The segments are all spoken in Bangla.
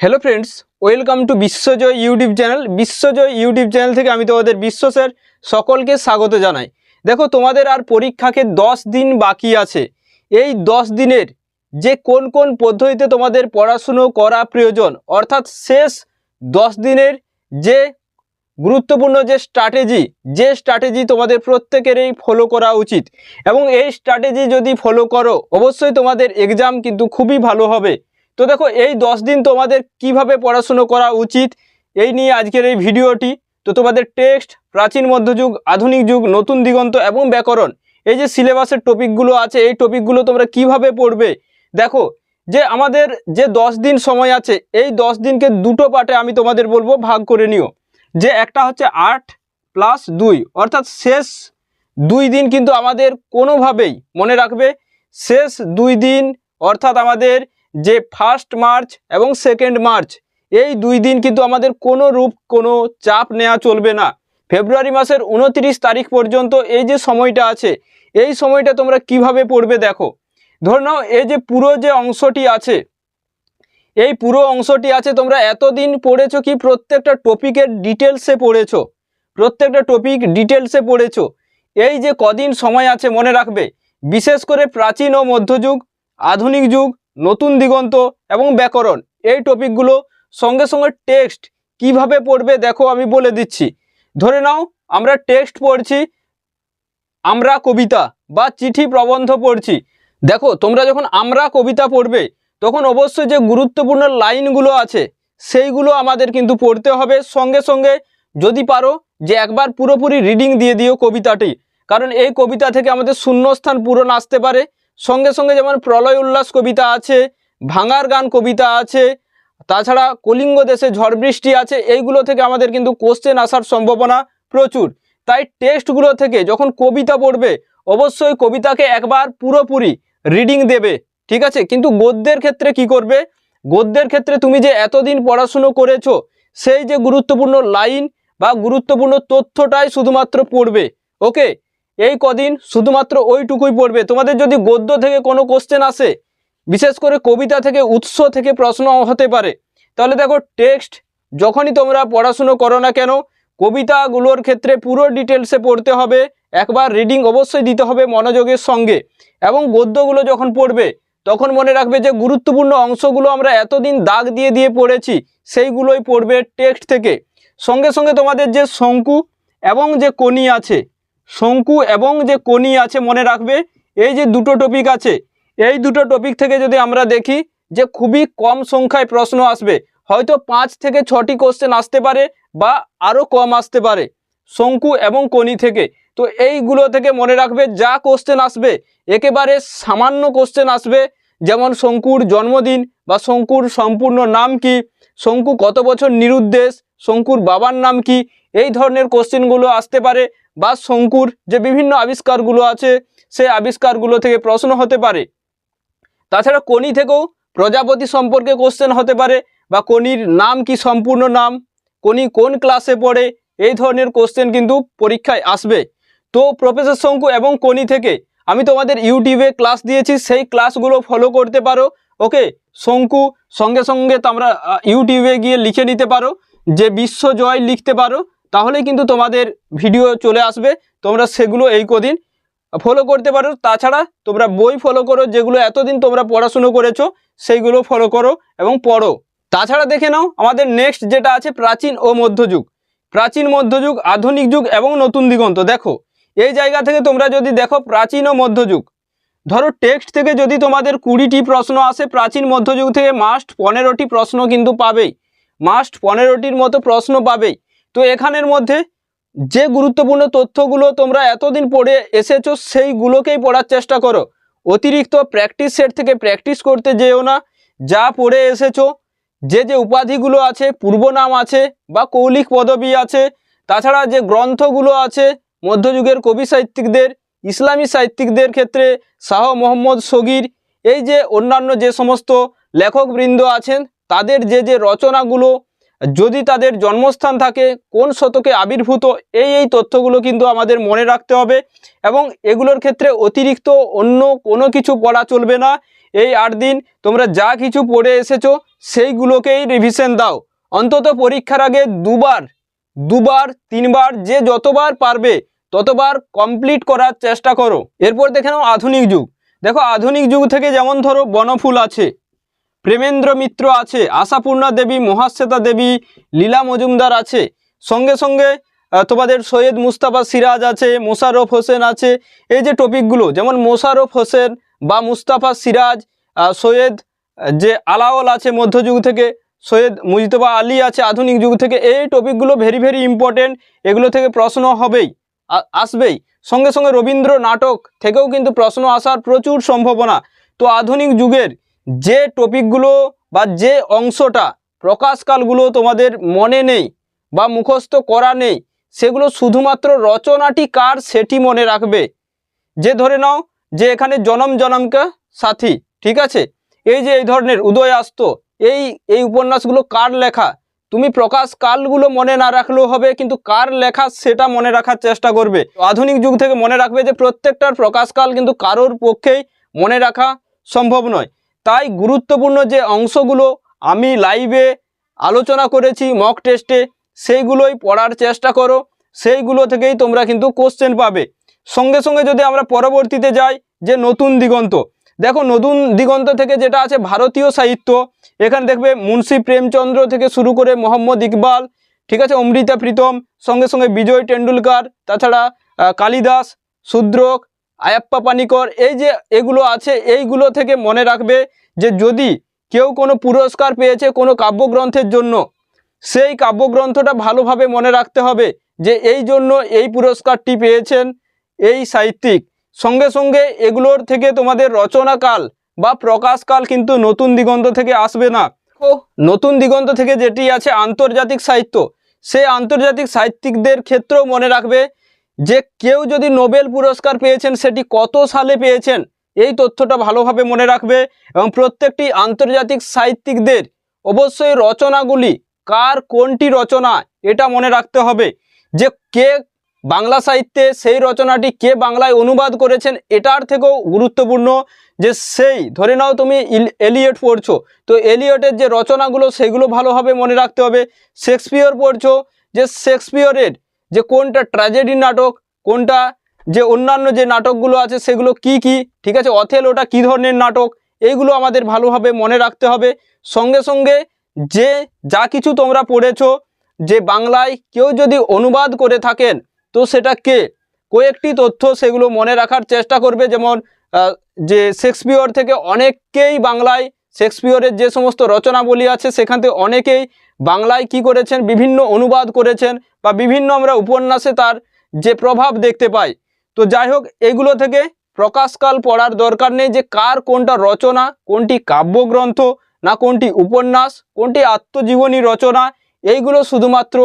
Hello friends welcome to Biswajoy YouTube channel Biswajoy YouTube channel থেকে আমি তোমাদের বিশ্ব স্যার সকলকে স্বাগত জানাই। দেখো, তোমাদের আর পরীক্ষাকে দশ দিন বাকি আছে। এই দশ দিনের যে কোন কোন পদ্ধতিতে তোমাদের পড়াশুনো করা প্রয়োজন, অর্থাৎ শেষ দশ দিনের যে গুরুত্বপূর্ণ যে স্ট্র্যাটেজি যে স্ট্র্যাটেজি তোমাদের প্রত্যেকেরই ফলো করা উচিত। এবং এই স্ট্র্যাটেজি যদি ফলো করো, অবশ্যই তোমাদের এক্সাম কিন্তু খুবই ভালো হবে। তো দেখো, এই দশ দিন তোমাদের কীভাবে পড়াশুনো করা উচিত, এই নিয়ে আজকের এই ভিডিওটি। তো তোমাদের টেক্সট, প্রাচীন মধ্যযুগ, আধুনিক যুগ, নতুন দিগন্ত এবং ব্যাকরণ, এই যে সিলেবাসের টপিকগুলো আছে, এই টপিকগুলো তোমরা কীভাবে পড়বে? দেখো, যে আমাদের যে দশ দিন সময় আছে, এই দশ দিনকে দুটো পার্টে আমি তোমাদের বলব ভাগ করে নিও। যে একটা হচ্ছে আট প্লাস দুই, অর্থাৎ শেষ দুই দিন কিন্তু আমাদের কোনোভাবেই মনে রাখবে, শেষ দুই দিন অর্থাৎ আমাদের যে ফার্স্ট মার্চ এবং সেকেন্ড মার্চ এই দুই দিন কিন্তু আমাদের কোনো রূপ, কোনো চাপ নেওয়া চলবে না। ফেব্রুয়ারি মাসের উনত্রিশ তারিখ পর্যন্ত এই যে সময়টা আছে, এই সময়টা তোমরা কীভাবে পড়বে দেখো। ধরে নাও, এই যে পুরো যে অংশটি আছে, এই পুরো অংশটি আছে তোমরা এতদিন পড়েছো কি প্রত্যেকটা টপিকের ডিটেলসে পড়েছো? প্রত্যেকটা টপিক ডিটেলসে পড়েছো। এই যে কদিন সময় আছে মনে রাখবে, বিশেষ করে প্রাচীন ও মধ্যযুগ, আধুনিক যুগ নতুন দিগন্ত এবং ব্যাকরণ। এই টপিকগুলো সঙ্গে সঙ্গে টেক্সট কীভাবে পড়বে দেখো আমি বলে দিচ্ছি। ধরে নাও, আমরা টেক্সট পড়ছি, আমরা কবিতা বা চিঠি প্রবন্ধ পড়ছি। দেখো, তোমরা যখন আমরা কবিতা পড়বে, তখন অবশ্যই যে গুরুত্বপূর্ণ লাইনগুলো আছে, সেইগুলো আমাদের কিন্তু পড়তে হবে। সঙ্গে সঙ্গে যদি পারো, যে একবার পুরোপুরি রিডিং দিয়ে দিও কবিতাটি। কারণ এই কবিতা থেকে আমাদের শূন্যস্থান পূরণ আসতে পারে। সঙ্গে সঙ্গে যেমন প্রলয় উল্লাস কবিতা আছে, ভাঙার গান কবিতা আছে, তাছাড়া কলিঙ্গ দেশে ঝড় বৃষ্টি আছে, এইগুলো থেকে আমাদের কিন্তু কোশ্চেন আসার সম্ভাবনা প্রচুর। তাই টেস্টগুলো থেকে যখন কবিতা পড়বে, অবশ্যই কবিতাকে একবার পুরোপুরি রিডিং দেবে, ঠিক আছে? কিন্তু গদ্যের ক্ষেত্রে কি করবে? গদ্যের ক্ষেত্রে তুমি যে এতদিন পড়াশুনো করেছ, সেই যে গুরুত্বপূর্ণ লাইন বা গুরুত্বপূর্ণ তথ্যটাই শুধুমাত্র পড়বে ওকে এই কদিন শুধুমাত্র ওইটুকুই পড়বে। তোমাদের যদি গদ্য থেকে কোনো কোশ্চেন আসে, বিশেষ করে কবিতা থেকে, উৎস থেকে প্রশ্ন হতে পারে। তাহলে দেখো টেক্সট যখনই তোমরা পড়াশুনো করো না কেন, কবিতাগুলোর ক্ষেত্রে পুরো ডিটেলসে পড়তে হবে। একবার রিডিং অবশ্যই দিতে হবে মনোযোগের সঙ্গে। এবং গদ্যগুলো যখন পড়বে, তখন মনে রাখবে যে গুরুত্বপূর্ণ অংশগুলো আমরা এতদিন দাগ দিয়ে দিয়ে পড়েছি, সেইগুলোই পড়বে টেক্সট থেকে। সঙ্গে সঙ্গে তোমাদের যে শঙ্কু এবং যে কোনি আছে শঙ্কু এবং যে কোনি আছে মনে রাখবে, এই যে দুটো টপিক আছে, এই দুটো টপিক থেকে যদি আমরা দেখি যে খুবই কম সংখ্যায় প্রশ্ন আসবে, হয়তো পাঁচ থেকে ছটি কোশ্চেন আসতে পারে বা আরও কম আসতে পারে, শঙ্কু এবং কোনি থেকে। তো এইগুলো থেকে মনে রাখবে যা কোশ্চেন আসবে, একেবারে সামান্য কোশ্চেন আসবে, যেমন শঙ্কুর জন্মদিন বা শঙ্কুর সম্পূর্ণ নাম কি, শঙ্কু কত বছর নিরুদ্দেশ শঙ্কুর বাবার নাম কি? এই ধরনের কোশ্চেনগুলো আসতে পারে বা শঙ্কুর যে বিভিন্ন আবিষ্কারগুলো আছে, সে আবিষ্কারগুলো থেকে প্রশ্ন হতে পারে। তাছাড়া কোনি থেকেও প্রজাপতি সম্পর্কে কোশ্চেন হতে পারে বা কোনির নাম কি সম্পূর্ণ নাম? কোনি কোন ক্লাসে পড়ে? এই ধরনের কোশ্চেন কিন্তু পরীক্ষায় আসবে। তো প্রফেসর শঙ্কু এবং কোনি থেকে আমি তোমাদের ইউটিউবে ক্লাস দিয়েছি, সেই ক্লাসগুলো ফলো করতে পারো। ওকে শঙ্কু সঙ্গে সঙ্গে তোমরা ইউটিউবে গিয়ে লিখে নিতে পারো। যে বিশ্ব জয় লিখতে পারো তাহলে কিন্তু তোমাদের ভিডিও চলে আসবে। তোমরা সেগুলো এই কদিন ফলো করতে পারো। তাছাড়া তোমরা বই ফলো করো, যেগুলো এতদিন তোমরা পড়াশুনো করেছ, সেইগুলো ফলো করো এবং পড়ো। তাছাড়া দেখে নাও, আমাদের নেক্সট যেটা আছে, প্রাচীন ও মধ্যযুগ। প্রাচীন, মধ্যযুগ, আধুনিক যুগ এবং নতুন দিগন্ত। দেখো, এই জায়গা থেকে তোমরা যদি দেখো প্রাচীন ও মধ্যযুগ, ধরো টেক্সট থেকে যদি তোমাদের কুড়িটি প্রশ্ন আসে, প্রাচীন, মধ্যযুগ থেকে মাস্ট পনেরোটি প্রশ্ন কিন্তু পাবেই। মাস্ট পনেরোটির মতো প্রশ্ন পাবেই। তো এখানের মধ্যে যে গুরুত্বপূর্ণ তথ্যগুলো তোমরা এতদিন পড়ে এসেছ, সেইগুলোকেই পড়ার চেষ্টা করো। অতিরিক্ত প্র্যাকটিস সেট থেকে প্র্যাকটিস করতে যেও না। যা পড়ে এসেছ, যে যে উপাধিগুলো আছে পূর্বনাম আছে বা কৌলিক পদবী আছে, তাছাড়া যে গ্রন্থগুলো আছে, মধ্যযুগের কবি সাহিত্যিকদের, ইসলামী সাহিত্যিকদের ক্ষেত্রে, শাহ মোহাম্মদ সগির, এই যে অন্যান্য যে সমস্ত লেখকবৃন্দ আছেন তাদের যে যে রচনাগুলো, যদি তাদের জন্মস্থান থাকে, কোন শতকে আবির্ভূত, এই এই তথ্যগুলো কিন্তু আমাদের মনে রাখতে হবে এবং এগুলোর ক্ষেত্রে অতিরিক্ত অন্য কোনো কিছু পড়া চলবে না। এই আট দিন তোমরা যা কিছু পড়ে এসেছ, সেইগুলোকেই রিভিশন দাও। অন্তত পরীক্ষার আগে দুবার দুবার, তিনবার, যে যতবার পারবে, ততবার কমপ্লিট করার চেষ্টা করো। এরপর দেখে নাও আধুনিক যুগ। দেখো, আধুনিক যুগ থেকে যেমন ধরো বনফুল আছে প্রেমেন্দ্র মিত্র আছে, আশাপূর্ণা দেবী, মহাশ্বেতা দেবী, লীলা মজুমদার আছে। সঙ্গে সঙ্গে তোমাদের সৈয়দ মুস্তাফা সিরাজ আছে, মোশাররফ হোসেন আছে। এই যে টপিকগুলো যেমন মোশারফ হোসেন বা মুস্তাফা সিরাজ সৈয়দ, যে আলাওল আছে মধ্যযুগ থেকে, সৈয়দ মুজতবা আলী আছে আধুনিক যুগ থেকে, এই টপিকগুলো ভেরি ভেরি ইম্পর্টেন্ট এগুলো থেকে প্রশ্ন হবেই আসবেই। সঙ্গে সঙ্গে রবীন্দ্র নাটক থেকেও কিন্তু প্রশ্ন আসার প্রচুর সম্ভাবনা। তো আধুনিক যুগের যে টপিকগুলো বা যে অংশটা প্রকাশকালগুলো তোমাদের মনে নেই বা মুখস্থ করা নেই, সেগুলো শুধুমাত্র রচনাটি কার সেটি মনে রাখবে? যে ধরে নাও যে এখানে জনম জনমকা সাথী, ঠিক আছে? এই যে এই ধরনের উদয় আসতো এই এই উপন্যাসগুলো কার লেখা? তুমি প্রকাশ কালগুলো মনে না রাখলেও হবে, কিন্তু কার লেখা সেটা মনে রাখার চেষ্টা করবে। আধুনিক যুগ থেকে মনে রাখবে যে প্রত্যেকটার প্রকাশকাল কিন্তু কারোর পক্ষেই মনে রাখা সম্ভব নয়। তাই গুরুত্বপূর্ণ যে অংশগুলো আমি লাইভে আলোচনা করেছি মক টেস্টে সেইগুলোই পড়ার চেষ্টা করো। সেইগুলো থেকেই তোমরা কিন্তু কোশ্চেন পাবে। সঙ্গে সঙ্গে যদি আমরা পরবর্তীতে যাই, যে নতুন দিগন্ত, দেখো নতুন দিগন্ত থেকে যেটা আছে ভারতীয় সাহিত্য, এখানে দেখবে মুন্সি প্রেমচন্দ্র থেকে শুরু করে মোহাম্মদ ইকবাল, ঠিক আছে, অমৃতা প্রীতম, সঙ্গে সঙ্গে বিজয় টেন্ডুলকার, তাছাড়া কালিদাস শূদ্রক আয়াপ্পা পানিকর এই যে এগুলো আছে এইগুলো থেকে মনে রাখবে যে যদি কেউ কোনো পুরস্কার পেয়েছে কোনো কাব্যগ্রন্থের জন্য সেই কাব্যগ্রন্থটা ভালোভাবে মনে রাখতে হবে যে এই জন্য এই পুরস্কারটি পেয়েছেন এই সাহিত্যিক। সঙ্গে সঙ্গে এগুলোর থেকে তোমাদের রচনাকাল বা প্রকাশকাল কিন্তু নতুন দিগন্ত থেকে আসবে না। ও নতুন দিগন্ত থেকে যেটি আছে আন্তর্জাতিক সাহিত্য সেই আন্তর্জাতিক সাহিত্যিকদের ক্ষেত্রেও মনে রাখবে যে কেউ যদি নোবেল পুরস্কার পেয়েছেন, সেটি কত সালে পেয়েছেন? এই তথ্যটা ভালোভাবে মনে রাখবে এবং প্রত্যেকটি আন্তর্জাতিক সাহিত্যিকদের অবশ্যই রচনাগুলি, কার কোনটি রচনা, এটা মনে রাখতে হবে। যে কে বাংলা সাহিত্যে সেই রচনাটি কে বাংলায় অনুবাদ করেছেন, এটার থেকেও গুরুত্বপূর্ণ যে সেই, ধরে নাও তুমি এলিয়ট পড়ছো, তো এলিয়টের যে রচনাগুলো, সেগুলো ভালোভাবে মনে রাখতে হবে। শেক্সপিয়র পড়ছো, যে শেক্সপিয়রের যে কোনটা ট্র্যাজেডি নাটক, কোনটা যে অন্যান্য যে নাটকগুলো আছে সেগুলো কি কি, ঠিক আছে? অথেল ওটা কী ধরনের নাটক? এইগুলো আমাদের ভালোভাবে মনে রাখতে হবে। সঙ্গে সঙ্গে যে যা কিছু তোমরা পড়েছো, যে বাংলায় কেউ যদি অনুবাদ করে থাকেন, তো সেটা কে? কয়েকটি তথ্য সেগুলো মনে রাখার চেষ্টা করবে। যেমন যে শেক্সপিয়র থেকে অনেককেই বাংলায় শেক্সপিয়রের যে সমস্ত রচনাবলী আছে, সেখান থেকে অনেকেই বাংলায় কি করেছেন, বিভিন্ন অনুবাদ করেছেন বা বিভিন্ন আমরা উপন্যাসে তার যে প্রভাব দেখতে পাই। তো যাই হোক, এগুলো থেকে প্রকাশকাল পড়ার দরকার নেই যে কার কোনটা রচনা, কোনটি কাব্যগ্রন্থ না কোনটি উপন্যাস, কোনটি আত্মজীবনী রচনা, এইগুলো শুধুমাত্র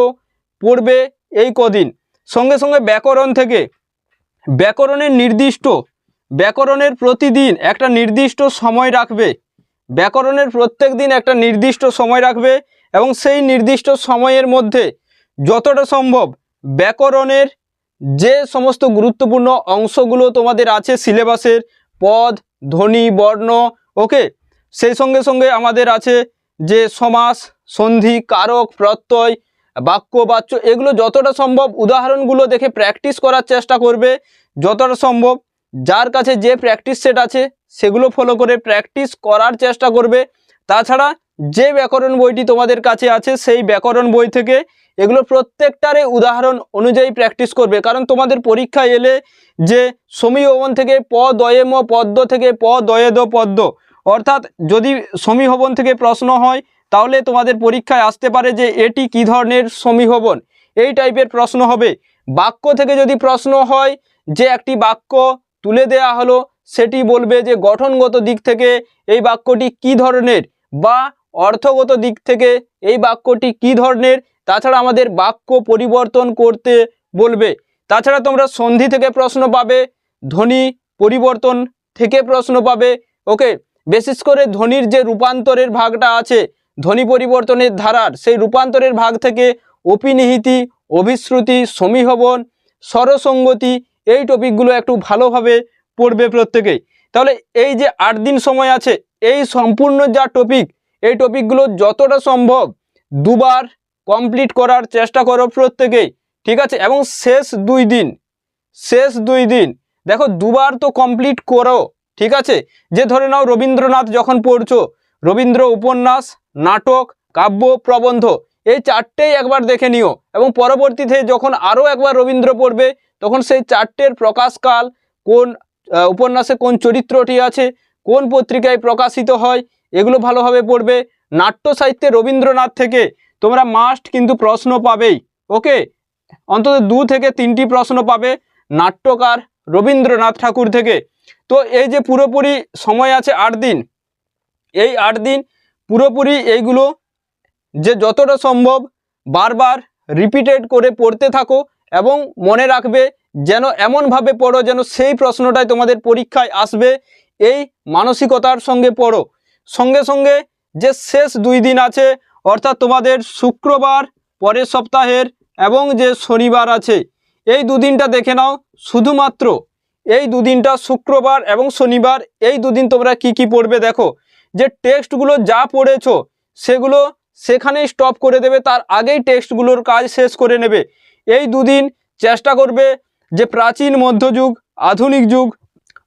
পড়বে এই কদিন। সঙ্গে সঙ্গে ব্যাকরণ থেকে, ব্যাকরণের নির্দিষ্ট, ব্যাকরণের প্রতিদিন একটা নির্দিষ্ট সময় রাখবে। ব্যাকরণের প্রত্যেক দিন একটা নির্দিষ্ট সময় রাখবে এবং সেই নির্দিষ্ট সময়ের মধ্যে যতটা সম্ভব ব্যাকরণের যে সমস্ত গুরুত্বপূর্ণ অংশগুলো তোমাদের আছে সিলেবাসের পদ, ধ্বনি, বর্ণ, ওকে? সেই সঙ্গে সঙ্গে আমাদের আছে যে সমাস, সন্ধি, কারক, প্রত্যয়, বাক্য, বাচ্য, এগুলো যতটা সম্ভব উদাহরণগুলো দেখে প্র্যাকটিস করার চেষ্টা করবে। যতটা সম্ভব যার কাছে যে প্র্যাকটিস সেট আছে সেগুলো ফলো করে প্র্যাকটিস করার চেষ্টা করবে। তাছাড়া যে ব্যাকরণ বইটি তোমাদের কাছে আছে, সেই ব্যাকরণ বই থেকে এগুলো প্রত্যেকটারে উদাহরণ অনুযায়ী প্র্যাকটিস করবে। কারণ তোমাদের পরীক্ষায় এলে যে সমীভবন থেকে প দয়েম পদ্ম থেকে প দয়ে দ পদ্ম, অর্থাৎ যদি সমীভবন থেকে প্রশ্ন হয়, তাহলে তোমাদের পরীক্ষায় আসতে পারে যে এটি কি ধরনের সমীভবন এই টাইপের প্রশ্ন হবে। বাক্য থেকে যদি প্রশ্ন হয় যে একটি বাক্য তুলে দেয়া হলো সেটি বলবে যে গঠনগত দিক থেকে এই বাক্যটি কি ধরনের বা অর্থগত দিক থেকে এই বাক্যটি কি ধরনের, তাছাড়া আমাদের বাক্য পরিবর্তন করতে বলবে। তাছাড়া তোমরা সন্ধি থেকে প্রশ্ন পাবে, ধ্বনি পরিবর্তন থেকে প্রশ্ন পাবে। ওকে বিশেষ করে ধ্বনির যে রূপান্তরের ভাগটা আছে, ধ্বনি পরিবর্তনের ধারার সেই রূপান্তরের ভাগ থেকে অপিনিহিতি, অভিশ্রুতি, সমীহবন, স্বরসঙ্গতি, এই টপিকগুলো একটু ভালোভাবে পড়বে প্রত্যেকেই। তাহলে এই যে আট দিন সময় আছে, এই সম্পূর্ণ যা টপিক এই টপিকগুলো যতটা সম্ভব দুবার কমপ্লিট করার চেষ্টা করো প্রত্যেকেই, ঠিক আছে? এবং শেষ দুই দিন, শেষ দুই দিন, দেখো দুবার তো কমপ্লিট করো, ঠিক আছে? যে ধরে নাও রবীন্দ্রনাথ যখন পড়ছো, রবীন্দ্র উপন্যাস, নাটক, কাব্য, প্রবন্ধ, এই চারটেই একবার দেখে নিও এবং পরবর্তীতে যখন আরও একবার রবীন্দ্র পড়বে, তখন সেই চারটের প্রকাশকাল কোন উপন্যাসে কোন চরিত্রটি আছে, কোন পত্রিকায় প্রকাশিত হয়, এগুলো ভালোভাবে পড়বে। নাট্য সাহিত্যে রবীন্দ্রনাথ থেকে তোমরা মাস্ট কিন্তু প্রশ্ন পাবেই। ওকে? অন্তত দু থেকে তিনটি প্রশ্ন পাবে নাট্যকার রবীন্দ্রনাথ ঠাকুর থেকে। তো এই যে পুরোপুরি সময় আছে আট দিন, এই আট দিন পুরোপুরি এইগুলো যে যতটা সম্ভব বারবার রিপিটেড করে পড়তে থাকো। এবং মনে রাখবে যেন এমনভাবে পড়ো যেন সেই প্রশ্নটাই তোমাদের পরীক্ষায় আসবে। এই মানসিকতার সঙ্গে পড়ো। সঙ্গে সঙ্গে যে শেষ দুই দিন আছে, অর্থাৎ তোমাদের শুক্রবার, পরের সপ্তাহের এবং যে শনিবার আছে, এই দুদিনটা দেখে নাও। শুধুমাত্র এই দুদিনটা শুক্রবার এবং শনিবার, এই দুদিন তোমরা কি কি পড়বে দেখো। যে টেক্সটগুলো যা পড়েছো, সেগুলো সেখানেই স্টপ করে দেবে, তার আগেই টেক্সটগুলোর কাজ শেষ করে নেবে। এই দুদিন চেষ্টা করবে যে প্রাচীন, মধ্যযুগ, আধুনিক যুগ,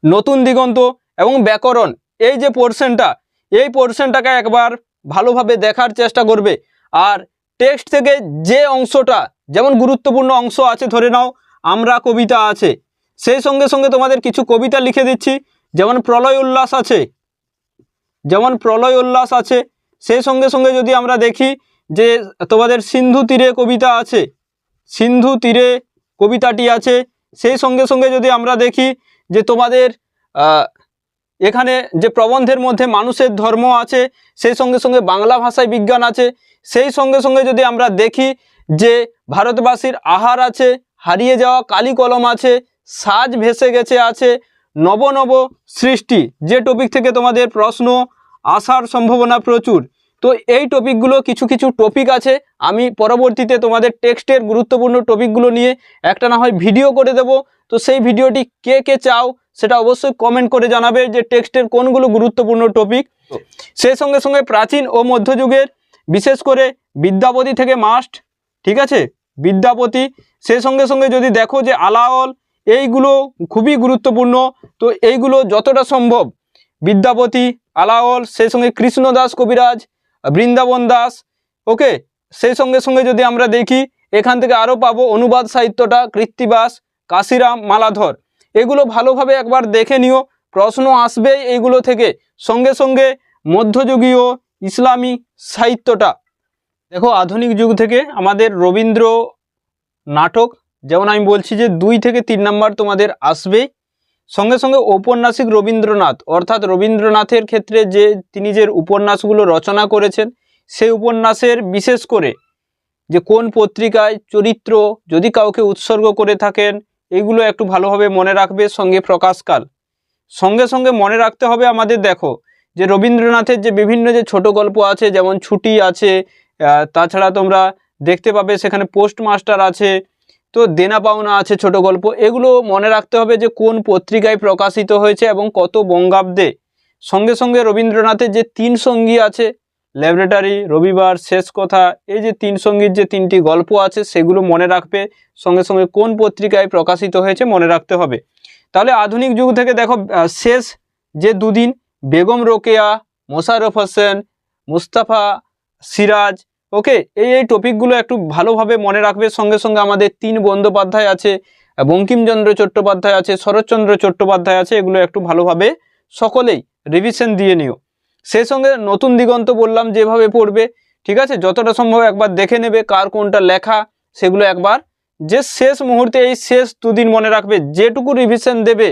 নতুন দিগন্ত এবং ব্যাকরণ, এই যে পোর্শনটা এই পোর্শনটাকে একবার ভালোভাবে দেখার চেষ্টা করবে। আর টেক্সট থেকে যে অংশটা, যেমন গুরুত্বপূর্ণ অংশ আছে, ধরে নাও, আমরা কবিতা আছে, সেই সঙ্গে সঙ্গে তোমাদের কিছু কবিতা লিখে দিচ্ছি। যেমন প্রলয় উল্লাস আছে, যেমন প্রলয় উল্লাস আছে, সেই সঙ্গে সঙ্গে যদি আমরা দেখি যে তোমাদের সিন্ধু তীরে কবিতা আছে সিন্ধু তীরে কবিতাটি আছে। সেই সঙ্গে সঙ্গে যদি আমরা দেখি যে তোমাদের এখানে যে প্রবন্ধের মধ্যে মানুষের ধর্ম আছে, সেই সঙ্গে সঙ্গে বাংলা ভাষায় বিজ্ঞান আছে, সেই সঙ্গে সঙ্গে যদি আমরা দেখি যে ভারতবাসীর আহার আছে, হারিয়ে যাওয়া কালি কলম আছে, সাজ ভেসে গেছে আছে, নব নব সৃষ্টি, যে টপিক থেকে তোমাদের প্রশ্ন আসার সম্ভাবনা প্রচুর। তো এই টপিকগুলো কিছু কিছু টপিক আছে। আমি পরবর্তীতে তোমাদের টেক্সটের গুরুত্বপূর্ণ টপিকগুলো নিয়ে একটা না হয় ভিডিও করে দেব। তো সেই ভিডিওটি কে কে চাও সেটা অবশ্যই কমেন্ট করে জানাবে যে টেক্সটের কোনগুলো গুরুত্বপূর্ণ টপিক। সেই সঙ্গে সঙ্গে প্রাচীন ও মধ্যযুগের বিশেষ করে বিদ্যাপতি থেকে মাস্ট ঠিক আছে? বিদ্যাপতি সেই সঙ্গে সঙ্গে যদি দেখো যে আলাওল এইগুলো খুবই গুরুত্বপূর্ণ। তো এইগুলো যতটা সম্ভব বিদ্যাপতি আলাওল সেই সঙ্গে কৃষ্ণদাস কবিরাজ বৃন্দাবন দাস। ওকে? সেই সঙ্গে সঙ্গে যদি আমরা দেখি, এখান থেকে আরও পাবো অনুবাদ সাহিত্যটা, কৃত্তিবাস, কাশিরাম, মালাধর। এগুলো ভালোভাবে একবার দেখে নিও, প্রশ্ন আসবে এইগুলো থেকে। সঙ্গে সঙ্গে মধ্যযুগীয় ইসলামী সাহিত্যটা। দেখো, আধুনিক যুগ থেকে আমাদের রবীন্দ্র নাটক, যেমন আমি বলছি যে দুই থেকে তিন নাম্বার তোমাদের আসবেই। সঙ্গে সঙ্গে ঔপন্যাসিক রবীন্দ্রনাথ, অর্থাৎ রবীন্দ্রনাথের ক্ষেত্রে যে তিনি যে উপন্যাসগুলো রচনা করেছেন, সেই উপন্যাসের বিশেষ করে যে কোন পত্রিকায় চরিত্র যদি কাউকে উৎসর্গ করে থাকেন এইগুলো একটু ভালোভাবে মনে রাখবে সঙ্গে প্রকাশকাল। সঙ্গে সঙ্গে মনে রাখতে হবে আমাদের, দেখো, যে রবীন্দ্রনাথের যে বিভিন্ন যে ছোট গল্প আছে, যেমন ছুটি আছে তাছাড়া তোমরা দেখতে পাবে সেখানে পোস্টমাস্টার আছে তো দেনা পাওনা আছে, ছোট গল্প। এগুলো মনে রাখতে হবে যে কোন পত্রিকায় প্রকাশিত হয়েছে এবং কত বঙ্গাব্দে। সঙ্গে সঙ্গে রবীন্দ্রনাথের যে তিন সঙ্গী আছে, ল্যাবরেটারি, রবিবার, শেষ কথা, এই যে তিন সঙ্গীর যে তিনটি গল্প আছে, সেগুলো মনে রাখবে। সঙ্গে সঙ্গে কোন পত্রিকায় প্রকাশিত হয়েছে মনে রাখতে হবে। তাহলে আধুনিক যুগ থেকে দেখো শেষ যে দুদিন, বেগম রোকেয়া, মোশাররফ হোসেন, মুস্তাফা সিরাজ ওকে এই এই টপিকগুলো একটু ভালোভাবে মনে রাখবে। সঙ্গে সঙ্গে আমাদের তিন বন্দ্যোপাধ্যায় আছে, বঙ্কিমচন্দ্র চট্টোপাধ্যায় আছে, শরৎচন্দ্র চট্টোপাধ্যায় আছে, এগুলো একটু ভালোভাবে সকলেই রিভিশন দিয়ে নিও। সেই সঙ্গে নতুন দিগন্ত বললাম যেভাবে পড়বে, ঠিক আছে? যতটা সম্ভব একবার দেখে নেবে কার কোনটা লেখা, সেগুলো একবার যে শেষ মুহূর্তে, এই শেষ দুদিন মনে রাখবে, যেটুকু রিভিশন দেবে,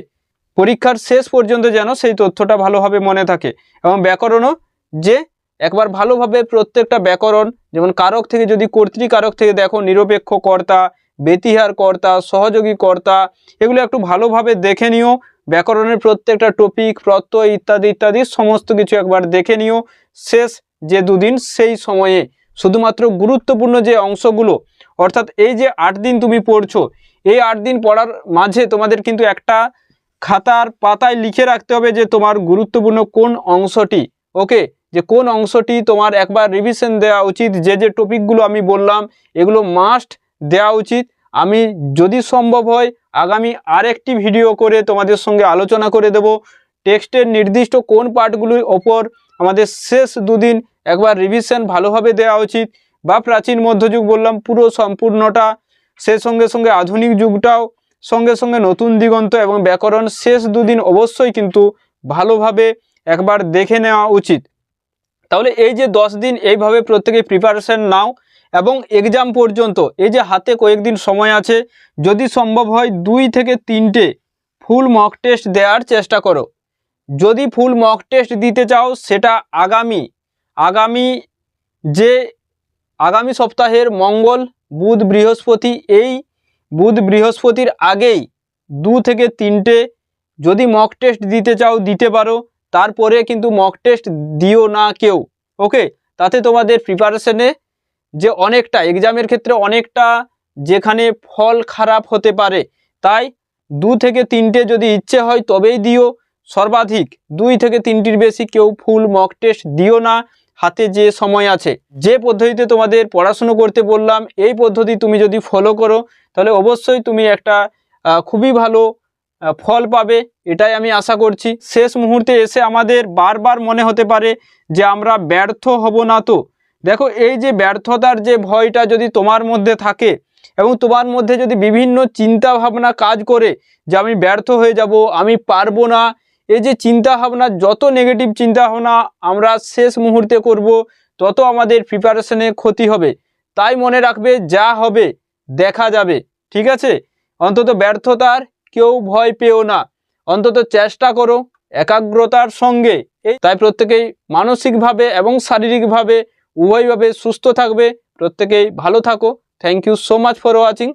পরীক্ষার শেষ পর্যন্ত যেন সেই তথ্যটা ভালোভাবে মনে থাকে। এবং ব্যাকরণও যে একবার ভালোভাবে প্রত্যেকটা ব্যাকরণ, যেমন কারক থেকে যদি কর্তৃকারক থেকে দেখো নিরপেক্ষ কর্তা, বেতিহার কর্তা, সহযোগী কর্তা, এগুলো একটু ভালোভাবে দেখে নিও। ব্যাকরণের প্রত্যেকটা টপিক প্রত্যয় ইত্যাদি ইত্যাদি সমস্ত কিছু একবার দেখে নিও। শেষ যে দুদিন, সেই সময়ে শুধুমাত্র গুরুত্বপূর্ণ যে অংশগুলো, অর্থাৎ এই যে আট দিন তুমি পড়ছো, এই আট দিন পড়ার মাঝে তোমাদের কিন্তু একটা খাতার পাতায় লিখে রাখতে হবে যে তোমার গুরুত্বপূর্ণ কোন অংশটি ওকে যে কোন অংশটি তোমার একবার রিভিশন দেওয়া উচিত, যে যে টপিকগুলো আমি বললাম, এগুলো মাস্ট দেওয়া উচিত। আমি যদি সম্ভব হয়, আগামী আরেকটি ভিডিও করে তোমাদের সঙ্গে আলোচনা করে দেব। টেক্সটের নির্দিষ্ট কোন পার্টগুলির ওপর আমাদের শেষ দুদিন একবার রিভিশন ভালোভাবে দেওয়া উচিত, বা প্রাচীন মধ্যযুগ বললাম, পুরো সম্পূর্ণটা, সে সঙ্গে সঙ্গে আধুনিক যুগটাও, সঙ্গে সঙ্গে নতুন দিগন্ত এবং ব্যাকরণ শেষ দুদিন অবশ্যই কিন্তু ভালোভাবে একবার দেখে নেওয়া উচিত। তাহলে এই যে দশ দিন এইভাবে প্রত্যেকে প্রিপারেশন নাও এবং এক্সাম পর্যন্ত, এই যে হাতে কয়েকদিন সময় আছে, যদি সম্ভব হয় দুই থেকে তিনটে ফুল মক টেস্ট দেওয়ার চেষ্টা করো। যদি ফুল মক টেস্ট দিতে চাও, সেটা আগামী আগামী যে, আগামী সপ্তাহের মঙ্গল, বুধ, বৃহস্পতি, এই বুধ, বৃহস্পতির আগেই দু থেকে তিনটে যদি মক টেস্ট দিতে চাও, দিতে পারো। তারপরে কিন্তু মক টেস্ট দিও না কেউ ওকে তাতে তোমাদের প্রিপারেশনে যে অনেকটা এক্সামের ক্ষেত্রে অনেকটা যেখানে ফল খারাপ হতে পারে, তাই দু থেকে তিনটে যদি ইচ্ছে হয় তবেই দিও। সর্বাধিক দুই থেকে তিনটির বেশি কেউ ফুল মক টেস্ট দিও না, হাতে যে সময় আছে। যে পদ্ধতিতে তোমাদের পড়াশুনো করতে বললাম, এই পদ্ধতি তুমি যদি ফলো করো, তাহলে অবশ্যই তুমি একটা খুবই ভালো ফল পাবে, এটাই আমি আশা করছি। শেষ মুহূর্তে এসে আমাদের বারবার মনে হতে পারে যে আমরা ব্যর্থ হব না তো। দেখো, এই যে ব্যর্থতার যে ভয়টা যদি তোমার মধ্যে থাকে এবং তোমার মধ্যে যদি বিভিন্ন চিন্তা ভাবনা কাজ করে যে আমি ব্যর্থ হয়ে যাব, আমি পারব না, এই যে চিন্তা ভাবনা যত নেগেটিভ চিন্তা ভাবনা আমরা শেষ মুহূর্তে করব, তত আমাদের প্রিপারেশনে ক্ষতি হবে। তাই মনে রাখবে, যা হবে, দেখা যাবে। ঠিক আছে? অন্তত ব্যর্থতার কেউ ভয় পেও না। অন্তত চেষ্টা করো একাগ্রতার সঙ্গে। তাই প্রত্যেকেই মানসিকভাবে এবং শারীরিকভাবে উভয়ভাবে সুস্থ থাকবে। প্রত্যেকেই ভালো থাকো। Thank you so much for watching